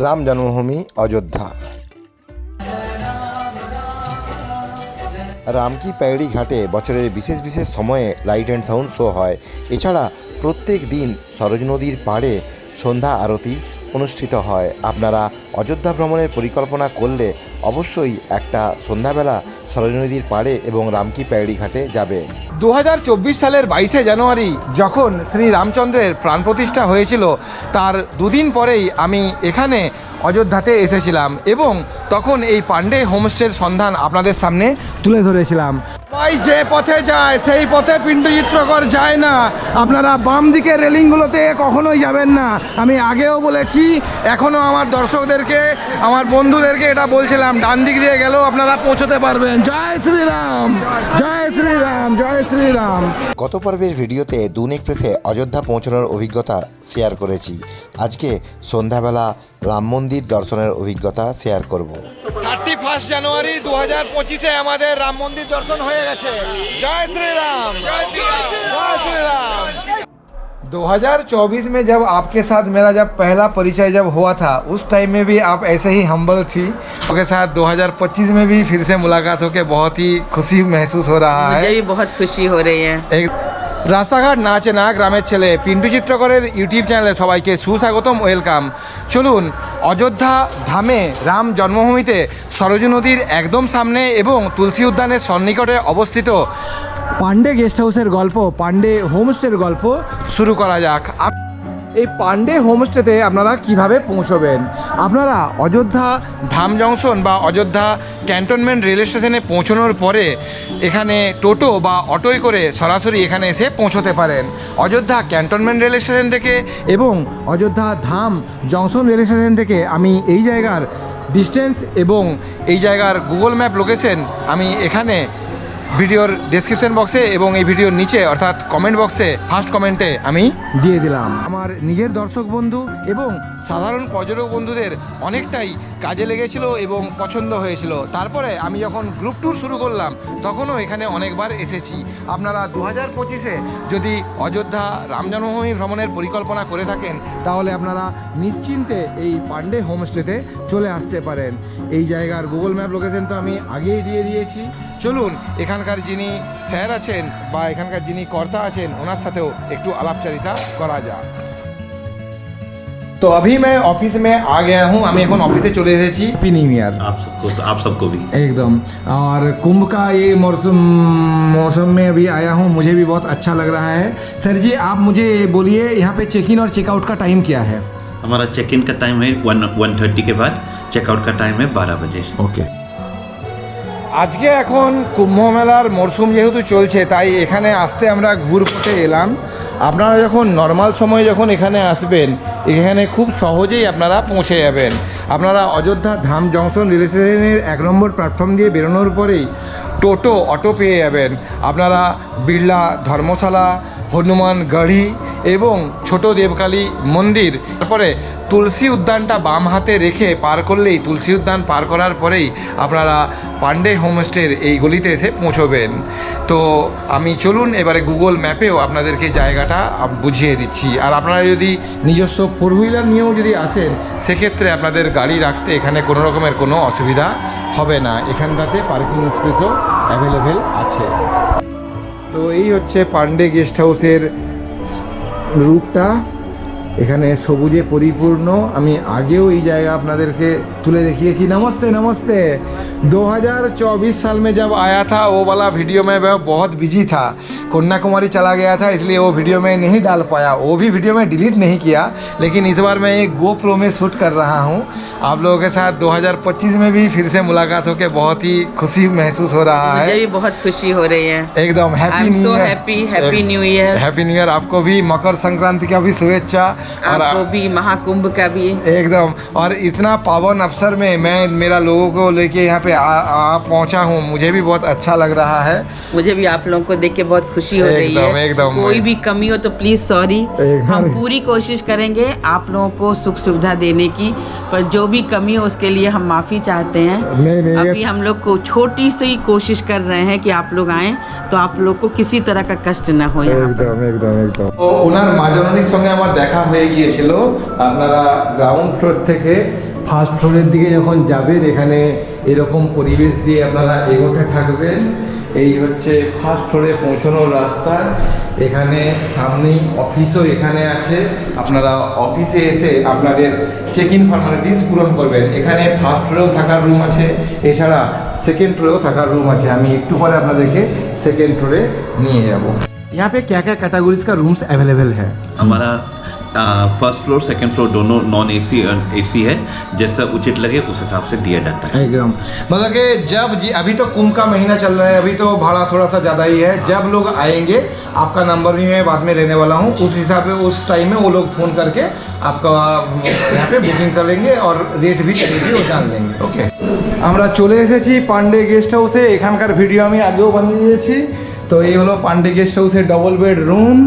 রাম জন্মভূমি, অযোধ্যা। রামকি প্যাড়ি ঘাটে বছরের বিশেষ বিশেষ সময়ে লাইট অ্যান্ড সাউন্ড শো হয়? এছাড়া প্রত্যেক দিন সরোজ নদীর পাড়ে সন্ধ্যা আরতি অনুষ্ঠিত হয়। আপনারা অযোধ্যা ভ্রমণের পরিকল্পনা করলে অবশ্যই একটা সন্ধ্যাবেলা সরজনী নদীর পাড়ে এবং রামকি প্যাড়ি ঘাটে যাবে। দু হাজার চব্বিশ সালের বাইশে জানুয়ারি যখন শ্রী রামচন্দ্রের প্রাণ প্রতিষ্ঠা হয়েছিল, তার দুদিন পরেই আমি এখানে অযোধ্যাতে এসেছিলাম এবং তখন এই পাণ্ডে হোমস্টের সন্ধান আপনাদের সামনে তুলে ধরেছিলাম। ভাই, যে পথে যায়, সেই পথে পিণ্ডচিত্রকর যায় না। আপনারা বাম দিকে রেলিংগুলোতে কখনোই যাবেন না। আমি আগেও বলেছি এখনও আমার দর্শকদেরকে, আমার বন্ধুদেরকে এটা বলছিলাম, ডান দিক দিয়ে গেলেও আপনারা পৌঁছতে পারবেন। জয় শ্রীরাম জয় শ্রীরাম জয় শ্রীরাম। গত পর্বের ভিডিওতে দুন এক্সপ্রেসে অযোধ্যা পৌঁছানোর অভিজ্ঞতা শেয়ার করেছি। আজকে সন্ধ্যাবেলা রাম মন্দির দর্শনের অভিজ্ঞতা শেয়ার করব থার্টি ফার্স্ট জানুয়ারি দু হাজার পঁচিশে আমাদের রাম মন্দির দর্শন হয়ে গেছে জয় শ্রীরাম জয় श्रीराम 2024 में जब आपके साथ मेरा जब पहला परिचय जब हुआ था उस टाइम में भी आप ऐसे ही हम्बल थी आपके साथ 2025 में भी फिर से मुलाकात होकर बहुत ही खुशी महसूस हो रहा मुझे है भी बहुत खुशी हो रही है এক রাস্তাঘাট নাচে না গ্রামের ছেলে পিন্টু চিত্রকরের ইউটিউব চ্যানেলে সবাইকে সুস্বাগতম, ওয়েলকাম। চলুন, অযোধ্যা ধামে রাম জন্মভূমিতে সরজু নদীর একদম সামনে এবং তুলসী উদ্যানের সন্নিকটে অবস্থিত পাণ্ডে গেস্ট হাউসের গল্প, পাণ্ডে হোমস্টের গল্প শুরু করা যাক। এই পান্ডে হোমস্টেতে আপনারা কীভাবে পৌঁছবেন? আপনারা অযোধ্যা ধাম জংশন বা অযোধ্যা ক্যান্টনমেন্ট রেল স্টেশনে পৌঁছানোর পরে এখানে টোটো বা অটোয় করে সরাসরি এখানে এসে পৌঁছতে পারেন। অযোধ্যা ক্যান্টনমেন্ট রেল স্টেশন থেকে এবং Ayodhya Dham junction rail station থেকে আমি এই জায়গার ডিস্টেন্স এবং এই জায়গার গুগল ম্যাপ লোকেশন আমি এখানে ভিডিওর ডেসক্রিপশন বক্সে এবং এই ভিডিওর নিচে, অর্থাৎ কমেন্ট বক্সে ফার্স্ট কমেন্টে আমি দিয়ে দিলাম। আমার নিজের দর্শক বন্ধু এবং সাধারণ পর্যটক বন্ধুদের অনেকটাই কাজে লেগেছিল এবং পছন্দ হয়েছিল। তারপরে আমি যখন গ্রুপ ট্যুর শুরু করলাম, তখনও এখানে অনেকবার এসেছি। আপনারা দু হাজার পঁচিশে যদি অযোধ্যা রাম জন্মভূমি ভ্রমণের পরিকল্পনা করে থাকেন, তাহলে আপনারা নিশ্চিন্তে এই পান্ডে হোমস্টেতে চলে আসতে পারেন। এই জায়গার গুগল ম্যাপ লোকেশন তো আমি আগেই দিয়ে দিয়েছি। চলুন এখানকার যিনি স্যার আছেন বা এখানকার যিনি কর্তা আছেন ওনার সাথেও একটু আলাপচারিতা করা যাক তো अभी मैं ऑफिस में आ गया हूँ আমি এখন অফিসে চলে এসেছি হ্যাপি নিউ ইয়ার आप सबको तो आप सबको भी एकदम और कुंभ का ये मौसम मौसम में अभी आया हूँ मुझे भी बहुत अच्छा लग रहा है सर जी आप मुझे बोलिए यहाँ पे चेक इन और चेकआउट का टाइम क्या है हमारा चेक इन का टाइम है वन वन थर्टी के बाद चेकआउट का टाइम है बारह बजे ওকে আজকে এখন কুম্ভ মেলার মরশুম যেহেতু চলছে, তাই এখানে আসতে আমরা ঘুরপথে এলাম। আপনারা যখন নর্মাল সময় যখন এখানে আসবেন, এখানে খুব সহজেই আপনারা পৌঁছে যাবেন। আপনারা অযোধ্যা ধাম জংশন রেল স্টেশনের এক নম্বর প্ল্যাটফর্ম দিয়ে বেরোনোর পরেই টোটো, অটো পেয়ে যাবেন। আপনারা বিড়লা, ধর্মশালা হনুমান গড়ি এবং ছোট দেবকালী মন্দির। তারপরে তুলসী উদ্যানটা বাম হাতে রেখে পার করলেই, তুলসী উদ্যান পার করার পরেই আপনারা পান্ডে হোমস্টের এই গলিতে এসে পৌঁছবেন। তো আমি চলুন এবারে গুগল ম্যাপেও আপনাদেরকে জায়গাটা বুঝিয়ে দিচ্ছি। আর আপনারা যদি নিজস্ব ফোর হুইলার নিয়েও যদি আসেন, সেক্ষেত্রে আপনাদের গাড়ি রাখতে এখানে কোনো রকমের কোনো অসুবিধা হবে না। এখানটাতে পার্কিং স্পেসও অ্যাভেলেবেল আছে। তো এই হচ্ছে পান্ডে গেস্ট হাউসের রূপটা এখানে সবুজে পরিপূর্ণ। আমি আগেও এই জায়গা আপনাদেরকে তুলে দেখিয়েছি। নমস্তে নমস্তে। 2024 साल में जब आया था वो वाला वीडियो में वह बहुत बिज़ी था। कन्याकुमारी चला गया था इसलिए वो वीडियो में नहीं डाल पाया। वो भी वीडियो में डिलीट नहीं किया लेकिन इस बार मैं एक गो प्रो में शूट कर रहा हूँ। आप लोगों के साथ 2025 में भी फिर से मुलाकात होकर बहुत ही खुशी महसूस हो रहा मुझे है भी बहुत खुशी हो रही है। एकदम happy new year happy new year. Happy new year आपको भी मकर संक्रांति का भी शुभेच्छा और आपको भी महाकुंभ का भी। एकदम और इतना पावन अवसर में मैं मेरा लोगों को लेके यहाँ पे आ, आ पहुँचा हूँ मुझे भी बहुत अच्छा लग रहा है मुझे भी आप लोगों को देख के बहुत खुशी हो रही एकदम, है एकदम। कोई भी कमी हो तो प्लीज सॉरी एकदम। हम पूरी कोशिश करेंगे आप लोगों को सुख सुविधा देने की पर जो भी कमी हो उसके लिए हम माफी चाहते हैं नहीं नहीं अभी ये- हम लोग को छोटी सी कोशिश कर रहे हैं कि आप लोग आए तो आप लोग को किसी तरह का कष्ट न हो यहाँ पर একদম একদম একদম ও ওনার মা জননীর সঙ্গে আমার দেখা হয়ে হয়ে গিয়েছিল আপনারা গ্রাউন্ড ফ্লোর থেকে ফার্স্ট ফ্লোরের দিকে যখন যাবেন এখানে এরকম পরিবেশ দিয়ে আপনারা এগোতে থাকবেন। এই হচ্ছে ফার্স্ট ফ্লোরে পৌঁছানোর রাস্তা। এখানে সামনেই অফিসও এখানে আছে। আপনারা অফিসে এসে আপনাদের চেক ইন ফর্মালিটিস পূরণ করবেন। এখানে ফার্স্ট ফ্লোরেও থাকার রুম আছে। এছাড়া সেকেন্ড ফ্লোরেও থাকার রুম আছে। আমি একটু পরে আপনাদেরকে সেকেন্ড ফ্লোরে নিয়ে যাব। यहाँ पे क्या क्या कैटेगरीज का रूम्स अवेलेबल है हमारा फर्स्ट फ्लोर सेकंड फ्लोर दोनों नॉन एसी एसी है जैसा उचित लगे उस हिसाब से दिया जाता है एकदम मतलब कि जब जी अभी तो कुंभ का महीना चल रहा है अभी तो भाड़ा थोड़ा सा ज़्यादा ही है जब लोग आएंगे आपका नंबर भी मैं बाद में लेने वाला हूँ उस हिसाब से उस टाइम में वो लोग फ़ोन करके आपका यहाँ पे बुकिंग कर लेंगे और रेट भी कहीं वो जान लेंगे ওকে আমরা চলে এসেছি পান্ডে গেস্ট হাউসে এখানকার ভিডিও আমি আগেও বানিয়ে দিয়েছি তো এই হলো পান্ডে গেস্ট হাউসের ডবল বেড রুম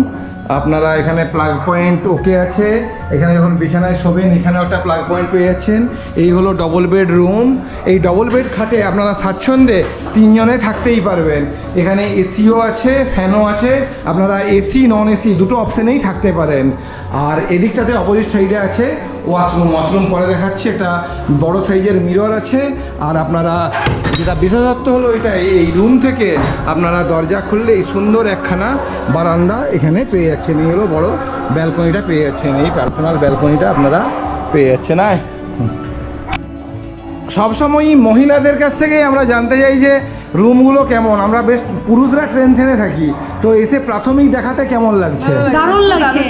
আপনারা এখানে প্লাগ পয়েন্ট ওকে আছে। এখানে যখন বিছানায় শোবেন, এখানেও একটা প্লাগ পয়েন্ট পেয়ে যাচ্ছেন। এই হলো ডবল বেড রুম এই ডবল বেড খাটে আপনারা স্বাচ্ছন্দ্যে তিনজনে থাকতেই পারবেন। এখানে এসিও আছে, ফ্যানও আছে। আপনারা এসি নন এসি দুটো অপশানেই থাকতে পারেন। আর এদিকটাতে অপোজিট সাইডে আছে ওয়াশরুম ওয়াশরুম পরে দেখাচ্ছি, একটা বড় সাইজের মিরর আছে, আর আপনারা যেটা বিশেষত্ব হলো এটা এই রুম থেকে আপনারা দরজা খুললে এই সুন্দর একখানা বারান্দা এখানে পেয়ে যাচ্ছেন। এই হলো বড় ব্যালকনিটা পেয়ে যাচ্ছেন, এই পার্সোনাল ব্যালকনিটা আপনারা পেয়ে যাচ্ছেন। আয়। সবসময়ই মহিলাদের কাছ থেকেই আমরা জানতে চাই যে রুমগুলো কেমন? আমরা বেশ পুরুষরা ট্রেন টেনশনে থাকি। তো এসে প্রাথমিক দেখাতে কেমন লাগছে? দারুণ লাগছে।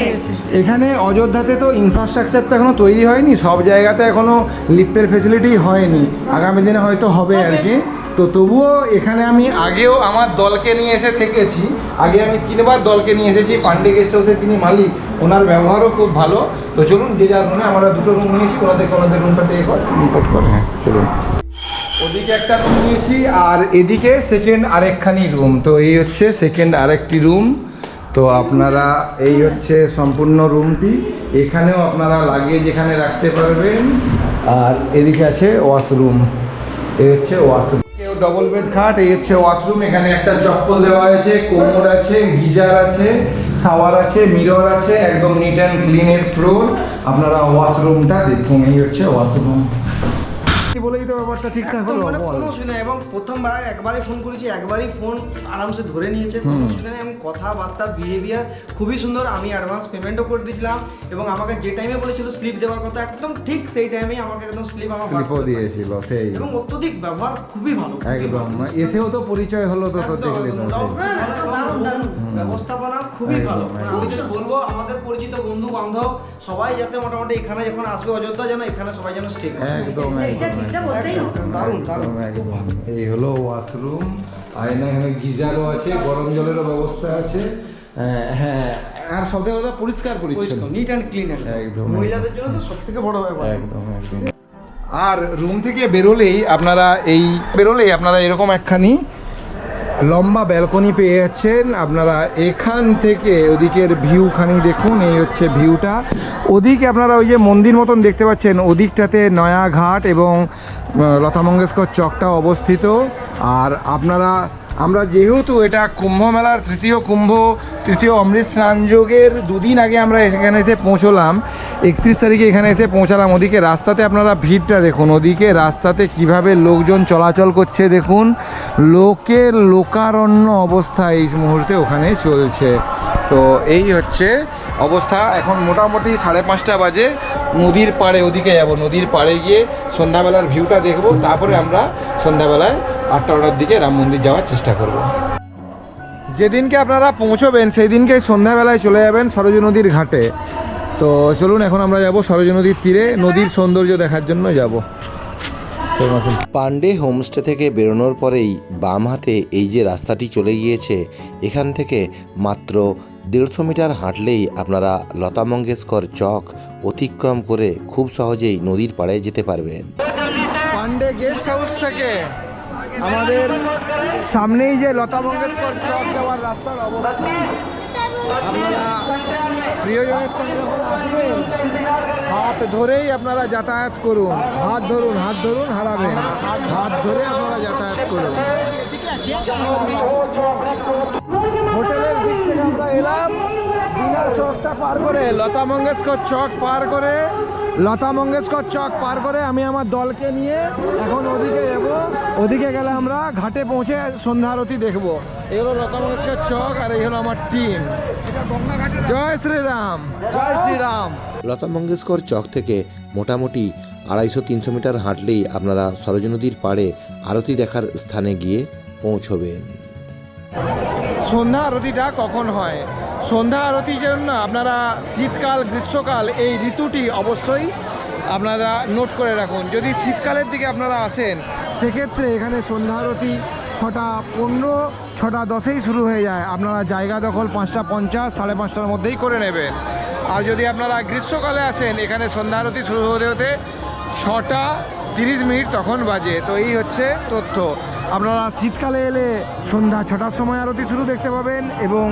এখানে অযোধ্যাতে তো ইনফ্রাস্ট্রাকচার তো এখনও তৈরি হয়নি সব জায়গাতে এখনও লিফটের ফেসিলিটি হয়নি। আগামী দিনে হয়তো হবে আর কি। তো তবুও এখানে আমি আগেও আমার দলকে নিয়ে এসে থেকেছি। আগে আমি তিনবার দলকে নিয়ে এসেছি পান্ডে গেস্ট হাউসের তিনি মালিক ওনার ব্যবহারও খুব ভালো। তো চলুন যে যার রুমে আমরা দুটো রুম নিয়েছি ওনাদেরকে ওনাদের রুমটাতে রিপোর্ট করে। হ্যাঁ চলুন। ওদিকে একটা রুম নিয়েছি, আর এদিকে সেকেন্ড আরেকখানি রুম তো এই হচ্ছে সেকেন্ড আরেকটি রুম তো আপনারা এই হচ্ছে সম্পূর্ণ রুমটি এখানেও আপনারা লাগিয়ে যেখানে রাখতে পারবেন। আর এদিকে আছে ওয়াশরুম এই হচ্ছে ওয়াশরুম কেউ ডবল বেড খাট, এই হচ্ছে ওয়াশরুম এখানে একটা চপ্পল দেওয়া আছে কোমর আছে, গিজার আছে শাওয়ার আছে মিরর আছে, একদম নিট অ্যান্ড ক্লিনের ফ্লোর আপনারা ওয়াশরুমটা দেখুন, এই হচ্ছে ওয়াশরুম দিতে ব্যাপারটা ঠিকঠাক হলো? মানে কোনো অসুবিধা এবং প্রথমবার একবারই ফোন করেছি একবারই ফোন আরামসে ধরে নিয়েছে কোনো অসুবিধা নেই। এবং কথাবার্তা বিহেভিয়ার খুবই সুন্দর। আমি অ্যাডভান্স পেমেন্টও করে দিয়েছিলাম এবং আমাকে যে টাইমে বলেছিল স্লিপ দেওয়ার কথা একদম ঠিক সেই টাইমে আমাকে একদম স্লিপ আমার স্লিপও দিয়েছিল সেই। এবং অত্যধিক ব্যবহার খুবই ভালো একদম ভালো। এসেও তো পরিচয় হলো তো ব্যবস্থাপনা খুবই ভালো। মানে আমি বলব আমাদের পরিচিত বন্ধু বান্ধব সবাই যাতে মোটামুটি এখানে যখন আসবে অযোধ্যা যেন এখানে সবাই যেন স্টে করে। একদম একদম। দারুণ দারুণ। এই হলো ওয়াশরুম। আয়না এখানে গিজারও আছে গরম জলেরও ব্যবস্থা আছে। হ্যাঁ আর সব বড় পরিষ্কার পরিচ্ছন্ন। নিট অ্যান্ড ক্লিন একদম, মহিলাদের জন্য তো সবথেকে বড় ব্যাপার। একদম একদম। আর রুম থেকে বেরোলেই আপনারা এই বেরোলেই আপনারা এরকম একখানি লম্বা ব্যালকনি পেয়ে যাচ্ছেন। আপনারা এখান থেকে ওদিকের ভিউখানি দেখুন, এই হচ্ছে ভিউটা ওদিকে আপনারা ওই যে মন্দির মতন দেখতে পাচ্ছেন, ওদিকটাতে নয়াঘাট এবং লতা মঙ্গেশকর চকটা অবস্থিত। আর আপনারা আমরা যেহেতু এটা কুম্ভ মেলার তৃতীয় কুম্ভ, তৃতীয় অমৃত স্নান যোগের দুদিন আগে আমরা এখানে এসে পৌঁছলাম। একত্রিশ তারিখে এখানে এসে পৌঁছালাম। ওদিকে রাস্তাতে আপনারা ভিড়টা দেখুন। ওদিকে রাস্তাতে কীভাবে লোকজন চলাচল করছে দেখুন। লোকের লোকারণ্য অবস্থা এই মুহূর্তে ওখানে চলছে। তো এই হচ্ছে অবস্থা। এখন মোটামুটি সাড়ে পাঁচটা বাজে। নদীর পাড়ে ওদিকে যাব। নদীর পাড়ে গিয়ে সন্ধ্যাবেলার ভিউটা দেখব। তারপরে আমরা সন্ধ্যাবেলায় আটটা দিকে রাম মন্দির যাওয়ার চেষ্টা করব। যেদিনকে আপনারা পৌঁছবেন সেই দিনকে সন্ধ্যাবেলায় চলে যাবেন সরজ নদীর ঘাটে। তো চলুন এখন আমরা যাব সরজ নদীর তীরে। নদীর সৌন্দর্য দেখার জন্য যাব। পান্ডে হোমস্টে থেকে বেরোনোর পরেই বাম হাতে এই যে রাস্তাটি চলে গিয়েছে এখান থেকে মাত্র দেড়শো মিটার হাঁটলেই আপনারা লতা মঙ্গেশকর চক অতিক্রম করে খুব সহজেই নদীর পাড়ে যেতে পারবেন। পান্ডে গেস্ট হাউস থেকে আমাদের সামনেই যে লতা মঙ্গেশকর চক যাওয়ার রাস্তার অবস্থা। হাত ধরেই আপনারা যাতায়াত করুন। হাত ধরুন হাত ধরুন, হারাবেন। হাত ধরে আপনারা যাতায়াত করুন। হোটেলের দিক থেকে আমরা এলাম। চকটা পার করে, লতা মঙ্গেশকর চক পার করে, লতা মঙ্গেশকর চক পার করে আমি আমার দলকে নিয়ে এখন ওদিকে যাব। ওদিকে গেলে আমরা ঘাটে পৌঁছে সন্ধ্যা আরতি দেখব। এই হলো লতা মঙ্গেশকর চক আর এই হলো আমার টিম জয় শ্রীরাম জয় শ্রীরাম। লতা মঙ্গেশকর চক থেকে মোটামুটি আড়াইশো তিনশো মিটার হাঁটলেই আপনারা সরজ নদীর পাড়ে আরতি দেখার স্থানে গিয়ে পৌঁছবেন। সন্ধ্যা আরতিটা কখন হয়? সন্ধ্যা আরতির জন্য আপনারা শীতকাল, গ্রীষ্মকাল এই ঋতুটি অবশ্যই আপনারা নোট করে রাখুন। যদি শীতকালের দিকে আপনারা আসেন, সেক্ষেত্রে এখানে সন্ধ্যা আরতি ছটা পনেরো, ছটা দশেই শুরু হয়ে যায়। আপনারা জায়গা দখল পাঁচটা পঞ্চাশ, সাড়ে পাঁচটার মধ্যেই করে নেবেন। আর যদি আপনারা গ্রীষ্মকালে আসেন, এখানে সন্ধ্যা আরতি শুরু হতে হতে ছটা তিরিশ মিনিট তখন বাজে। তো এই হচ্ছে তথ্য। আপনারা শীতকালে এলে সন্ধ্যা ছটার সময় আরতি শুরু দেখতে পাবেন এবং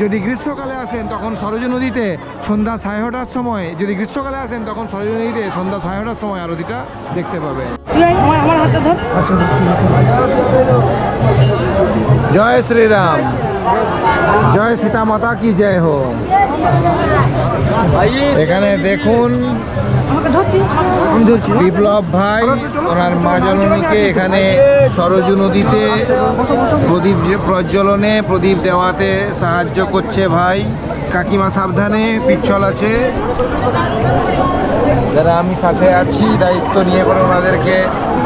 যদি গ্রীষ্মকালে আসেন, তখন সরজ নদীতে সন্ধ্যা সাড়ে ছটার সময়, যদি গ্রীষ্মকালে আসেন, তখন সরজ নদীতে সন্ধ্যা সাড়ে ছটার সময় আরতিটা দেখতে পাবেন। জয় শ্রীরাম। জয় সীতা মাতা কি জয় হো এখানে দেখুন বিপ্লব ভাই ওনার মা জননীকে এখানে সরজু নদীতে প্রদীপ যে- প্রজ্বলনে প্রদীপ দেওয়াতে সাহায্য করছে ভাই। কাকিমা সাবধানে পিচ্ছল আছে। যারা আমি সাথে আছি দায়িত্ব নিয়ে করে ওনাদেরকে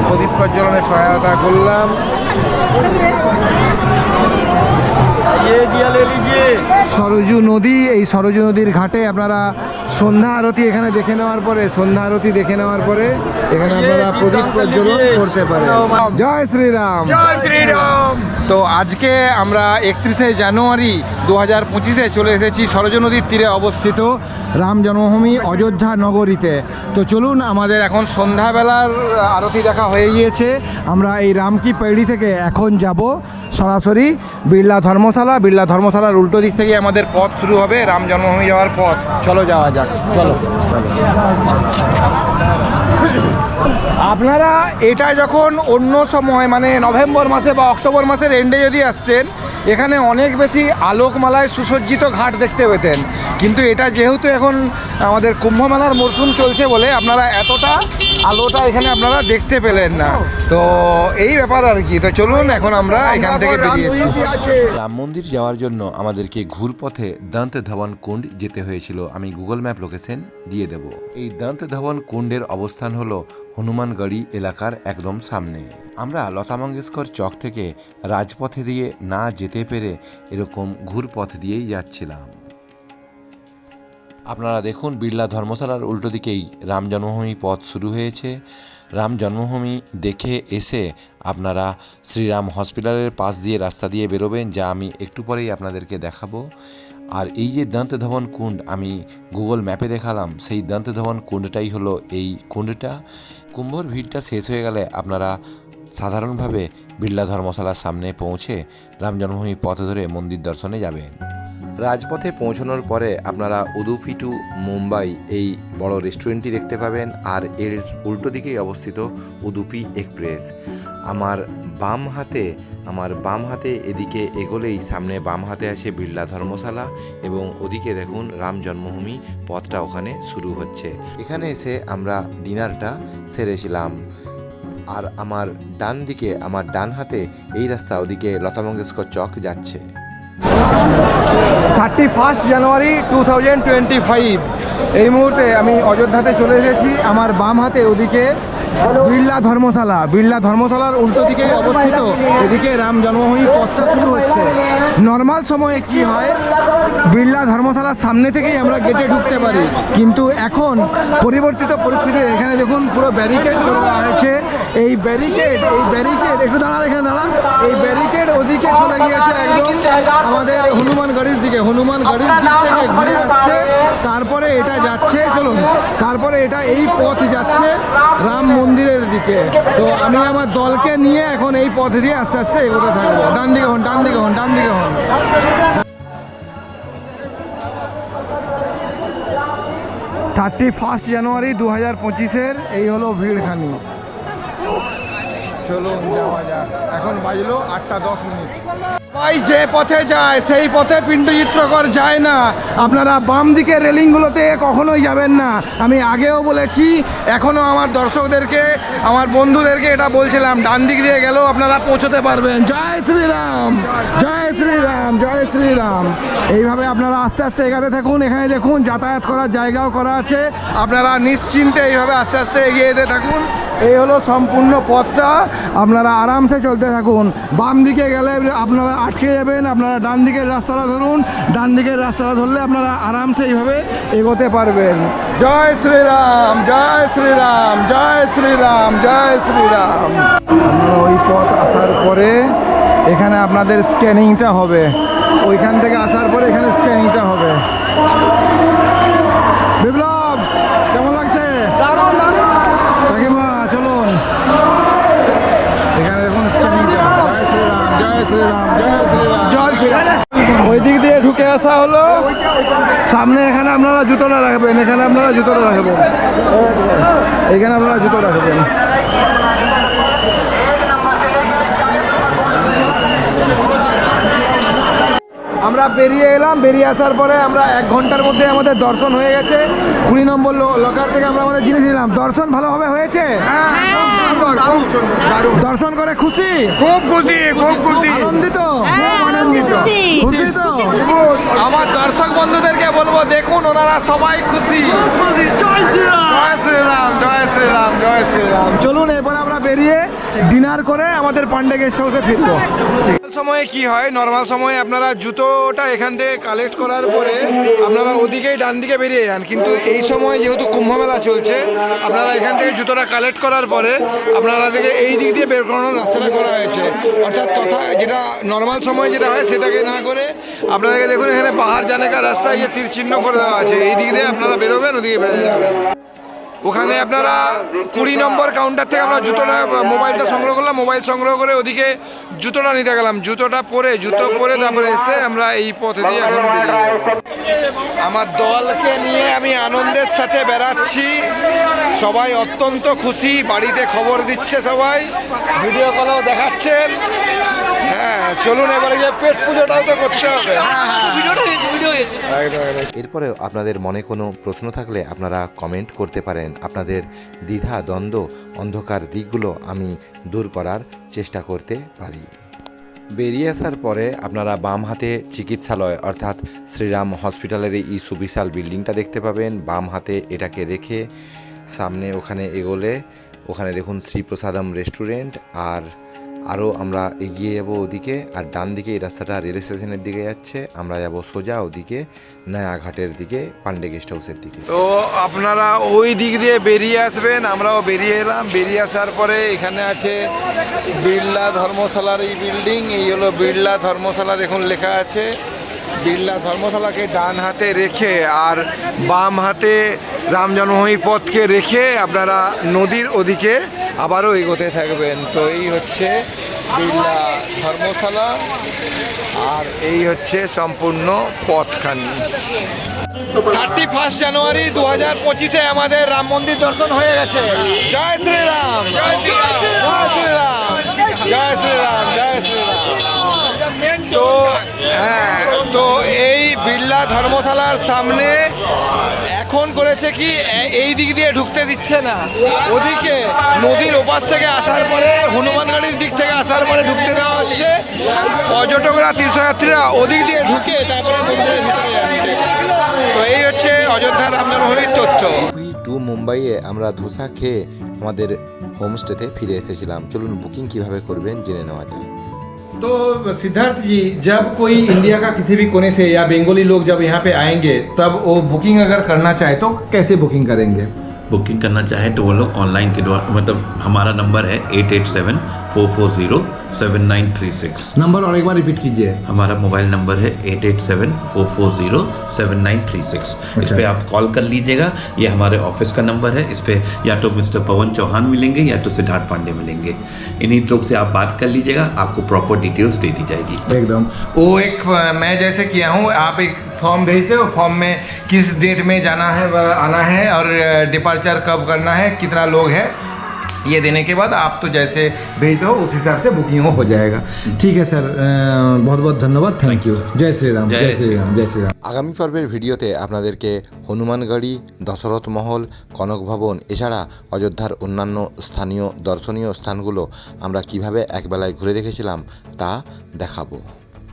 প্রদীপ প্রজ্বলনে সহায়তা করলাম। সরজু নদী এই সরজু নদীর ঘাটে আপনারা সন্ধ্যা আরতি এখানে দেখে নেওয়ার পরে সন্ধ্যা আরতি দেখে নেওয়ার পরে এখানে আপনারা প্রদীপ প্রজ্বলন করতে পারেন। জয় শ্রীরাম। জয় শ্রীরাম। তো আজকে আমরা একত্রিশে জানুয়ারি দু হাজার পঁচিশে চলে এসেছি সরজু নদীর তীরে অবস্থিত রাম জন্মভূমি অযোধ্যা নগরীতে। তো চলুন আমাদের এখন সন্ধ্যাবেলার আরতি দেখা হয়ে গিয়েছে। আমরা এই রামকি পেড়ি থেকে এখন যাব। সরাসরি বিড়লা ধর্মশালা, বিড়লা ধর্মশালার উল্টো দিক থেকে আমাদের পথ শুরু হবে। রাম জন্মভূমি যাওয়ার পথ। চলো যাওয়া যাক। চলো। আপনারা এটা যখন অন্য সময় মানে নভেম্বর মাসে বা অক্টোবর মাসের এন্ডে যদি আসতেন, এখানে অনেক বেশি আলোকমালায় সুসজ্জিত ঘাট দেখতে পেতেন। কিন্তু এটা যেহেতু এখন আমাদের কুম্ভ মেলার মরশুম চলছে বলে আপনারা এতটা আলোটা এখানে আপনারা দেখতে পেলেন না। তো এই ব্যাপার আর কি। তো চলুন এখন আমরা এখান থেকে বেরিয়েছি রাম মন্দির যাওয়ার জন্য আমাদেরকে ঘুরপথে দান্ত ধাওয়ান কুণ্ড যেতে হয়েছিল। আমি গুগল ম্যাপ লোকেশন দিয়ে দেব। এই দান্ত ধাওয়ান কুণ্ডের অবস্থান হলো হনুমানগড়ি এলাকার একদম সামনে। আমরা লতা মঙ্গেশকর চক থেকে রাজপথে দিয়ে না যেতে পেরে এরকম ঘুরপথ দিয়েই যাচ্ছিলাম। আপনারা দেখুন বিড়লা ধর্মশালার উল্টো দিকেই রাম জন্মভূমি পথ শুরু হয়েছে। রাম জন্মভূমি দেখে এসে আপনারা শ্রীরাম হসপিটালের পাশ দিয়ে রাস্তা দিয়ে বেরোবেন, যা আমি একটু পরেই আপনাদেরকে দেখাবো। আর এই যে দন্ত ধবন কুণ্ড আমি গুগল ম্যাপে দেখালাম, সেই দন্ত ধবন কুণ্ডটাই হলো এই কুণ্ডটা। কুম্ভর ভিড়টা শেষ হয়ে গেলে আপনারা সাধারণভাবে বিড়লা ধর্মশালার সামনে পৌঁছে রাম জন্মভূমি পথ ধরে মন্দির দর্শনে যাবেন। রাজপথে পৌঁছানোর পরে আপনারা উদুপি টু মুম্বাই এই বড় রেস্টুরেন্টটি দেখতে পাবেন আর এর উল্টো দিকেই অবস্থিত উদুপি এক্সপ্রেস। আমার বাম হাতে, আমার বাম হাতে এদিকে এগোলেই সামনে বাম হাতে আছে বিড়লা ধর্মশালা এবং ওদিকে দেখুন রাম জন্মভূমি, পথটা ওখানে শুরু হচ্ছে। এখানে এসে আমরা ডিনারটা সেরেছিলাম। আর আমার ডান দিকে, আমার ডান হাতে এই রাস্তা ওদিকে লতা মঙ্গেশকর চক যাচ্ছে। Thirty first January two thousand twenty five. এই মুহূর্তে আমি অযোধ্যাতে চলে এসেছি। আমার বাম হাতে ওদিকে বিড়লা ধর্মশালা বিড়লা ধর্মশালার উল্টো দিকে অবস্থিত। এদিকে রাম জন্মভূমি পথটা শুরু হচ্ছে। নর্মাল সময়ে কি হয়? বিড়লা ধর্মশালার সামনে থেকেই আমরা গেটে ঢুকতে পারি। কিন্তু এখন পরিবর্তিত পরিস্থিতি। এখানে দেখুন পুরো ব্যারিকেড করে দেওয়া হয়েছে এই ব্যারিকেড এই ব্যারিকেড একটু দাঁড়ান এখানে দাঁড়ান। এই ব্যারিকেড ওদিকে চলে গিয়েছে একদম আমাদের হনুমান গাড়ির দিকে। হনুমান গাড়ির দিক থেকে ঘুরে আসছে। তারপরে এটা যাচ্ছে চলুন। তারপরে এটা এই পথ যাচ্ছে রাম মন্দিরের দিকে। তো আমি আমার দলকে নিয়ে এখন এই পথ দিয়ে আস্তে আস্তে এগোতে থাকব। ডান দিকে হন, ডান দিকে হন, ডান দিকে হন। থার্টি ফার্স্ট জানুয়ারি দু হাজার পঁচিশের এই হলো ভিড়খানি। চলুন যাওয়া যাক। এখন বাজলো আটটা দশ মিনিট। ভাই, যে পথে যায়, সেই পথে পিন্টু চিত্রকর যায় না। আপনারা বাম দিকে রেলিংগুলোতে কখনোই যাবেন না। আমি আগেও বলেছি এখনও আমার দর্শকদেরকে, আমার বন্ধুদেরকে এটা বলছিলাম, ডান দিক দিয়ে গেলেও আপনারা পৌঁছতে পারবেন। জয় শ্রীরাম জয় শ্রীরাম জয় শ্রীরাম। এইভাবে আপনারা আস্তে আস্তে এগাতে থাকুন, এখানে দেখুন, যাতায়াত করার জায়গাও করা আছে। আপনারা নিশ্চিন্তে এইভাবে আস্তে আস্তে এগিয়ে যেতে থাকুন। এই হলো সম্পূর্ণ পথটা। আপনারা আরামসে চলতে থাকুন। বাম দিকে গেলে আপনারা আটকে যাবেন। আপনারা ডান দিকের রাস্তাটা ধরুন। ডান দিকের রাস্তাটা ধরলে আপনারা আরামসে এইভাবে এগোতে পারবেন। জয় শ্রীরাম জয় শ্রীরাম জয় শ্রীরাম জয় শ্রীরাম। আপনারা ওই পথ আসার পরে এখানে আপনাদের স্ক্যানিংটা হবে। ওইখান থেকে আসার পরে এখানে স্ক্যানিংটা হবে। আসা হলো। সামনে এখানে আপনারা জুতোটা রাখবেন, এখানে আপনারা জুতোটা রাখবেন। এখানে আপনারা জুতো রাখবেন। আমরা বেরিয়ে এলাম, বেরিয়ে আসার পরে আমরা এক ঘণ্টার মধ্যে আমাদের দর্শন হয়ে গেছে। কুড়ি নম্বর লকার থেকে আমরা আমাদের জিনিস নিলাম। দর্শন ভালোভাবে হয়েছে? দর্শন করে খুশি? খুব খুশি খুব খুশি। আনন্দিত? খুশি। খুশি। তো? আমার দর্শক বন্ধুদেরকে বলব দেখুন ওনারা সবাই খুশি। জয় শ্রীরাম। জয় শ্রীরাম জয় শ্রীরাম চলুন এরপরে আমরা বেরিয়ে ডিনার করে আমাদের পান্ডে গেস্ট হাউসে ফিরবো। সময়ে কি হয়? নর্মাল সময়ে আপনারা জুতোটা এখান থেকে কালেক্ট করার পরে আপনারা ওদিকেই ডান দিকে বেরিয়ে যান। কিন্তু এই সময় যেহেতু কুম্ভ মেলা চলছে আপনারা এখান থেকে জুতোটা কালেক্ট করার পরে আপনারা দেখে এই দিক দিয়ে বের করানোর রাস্তাটা করা হয়েছে। অর্থাৎ তথা যেটা নর্মাল সময় যেটা হয় সেটাকে না করে আপনাদেরকে দেখুন এখানে পাহাড় জানেকার রাস্তায় যে তীর চিহ্ন করে দেওয়া আছে। এই দিক দিয়ে আপনারা বেরোবেন, ওদিকে বেরিয়ে যাবেন। ওখানে আপনারা কুড়ি নম্বর কাউন্টার থেকে আমরা জুতোটা মোবাইলটা সংগ্রহ করলাম মোবাইল সংগ্রহ করে ওদিকে জুতোটা নিতে গেলাম। জুতোটা পরে জুতো পরে তারপরে এসে আমরা এই পথে দিয়ে এখন আমার দলকে নিয়ে আমি আনন্দের সাথে বেড়াচ্ছি। সবাই অত্যন্ত খুশি বাড়িতে খবর দিচ্ছে সবাই। ভিডিও কলেও দেখাচ্ছেন। হ্যাঁ চলুন এবারে গিয়ে পেট পুজোটাও তো করতে হবে। একদম একদম। এরপরেও আপনাদের মনে কোনো প্রশ্ন থাকলে আপনারা কমেন্ট করতে পারেন। আপনাদের দ্বিধা, দ্বন্দ্ব, অন্ধকার দিকগুলো আমি দূর করার চেষ্টা করতে পারি। বেরিয়ে আসার পরে আপনারা বাম হাতে চিকিৎসালয় অর্থাৎ শ্রীরাম হসপিটালের এই সুবিশাল বিল্ডিংটা দেখতে পাবেন। বাম হাতে এটাকে রেখে সামনে ওখানে এগোলে, ওখানে দেখুন শ্রীপ্রসাদম রেস্টুরেন্ট আর আরও আমরা এগিয়ে যাব ওদিকে, আর ডান দিকে এই রাস্তাটা রেল স্টেশনের দিকে যাচ্ছে। আমরা যাব সোজা ওদিকে, নয়াঘাটের দিকে, পান্ডে গেস্ট হাউসের দিকে। তো আপনারা ওই দিক দিয়ে বেরিয়ে আসবেন, আমরাও বেরিয়ে এলাম। বেরিয়ে আসার পরে এখানে আছে বিড়লা ধর্মশালার এই বিল্ডিং এই হলো বিড়লা ধর্মশালা, দেখুন লেখা আছে। বিড়লা ধর্মশালাকে ডান হাতে রেখে আর বাম হাতে রাম জন্মভূমি পথকে রেখে আপনারা নদীর ওদিকে আবারও এগোতে থাকবেন। তো এই হচ্ছে বিড়লা ধর্মশালা আর এই হচ্ছে সম্পূর্ণ পথখানি। থার্টি ফার্স্ট জানুয়ারি দু হাজার পঁচিশে আমাদের রাম মন্দির দর্শন হয়ে গেছে। জয় শ্রীরাম। জয় শ্রীরাম। জয় শ্রীরাম। জয় শ্রীরাম। তো হ্যাঁ ধর্মশালার সামনে এখন করেছে কি এই দিক দিয়ে ঢুকতে দিচ্ছে না। ওদিকে নদীর ওপাশ থেকে আসার পরে, হনুমানগাড়ির দিক থেকে আসার পরে ঢুকতে দেওয়া হচ্ছে। পর্যটকরা, তীর্থযাত্রীরা ওদিক দিয়ে ঢুকে তারপরে যাচ্ছে। তো এই হচ্ছে অযোধ্যা রাম জন্মভূমির তথ্য টু মুম্বাইয়ে আমরা ধোসা খেয়ে আমাদের হোমস্টেতে ফিরে এসেছিলাম। চলুন বুকিং কীভাবে করবেন জেনে নেওয়া যাক। तो सिद्धार्थ जी, जब कोई इंडिया का किसी भी कोने से या बंगाली लोग जब यहाँ पे आएँगे, तब वो बुकिंग अगर करना चाहे तो कैसे बुकिंग करेंगे? बुकिंग करना चाहें तो वो लोग ऑनलाइन के द्वारा मतलब हमारा नंबर है eight eight seven four four zero seven nine three six number और एक बार रिपीट कीजिए। हमारा मोबाइल नंबर है eight eight seven four four zero seven nine three six इस। पर आप कॉल कर लीजिएगा ये हमारे ऑफ़िस का नंबर है इस पर या तो मिस्टर पवन चौहान मिलेंगे या तो सिद्धार्थ पांडे मिलेंगे। इन्हीं लोग से आप बात कर लीजिएगा आपको प्रॉपर डिटेल्स दे दी जाएगी। एकदम। वो एक मैं जैसे किया हूँ आप एक फॉर्म भेजते हो फॉर्म में किस डेट में जाना है व आना है और डिपार्चर कब करना है कितना लोग है ये देने के बाद आप तो जैसे भेजते हो उस हिसाब से बुकिंग हो जाएगा ठीक है सर बहुत बहुत धन्यवाद थैंक यू जय श्री राम जय श्री राम जय श्री राम আগামী পর্বের ভিডিওতে আপনাদেরকে হনুমানগাড়ি দশরথ মহল কনক ভবন এছাড়া অযোধ্যার অন্যান্য স্থানীয় দর্শনীয় স্থানগুলো আমরা কিভাবে একবেলায় ঘুরে দেখেছিলাম তা দেখাবো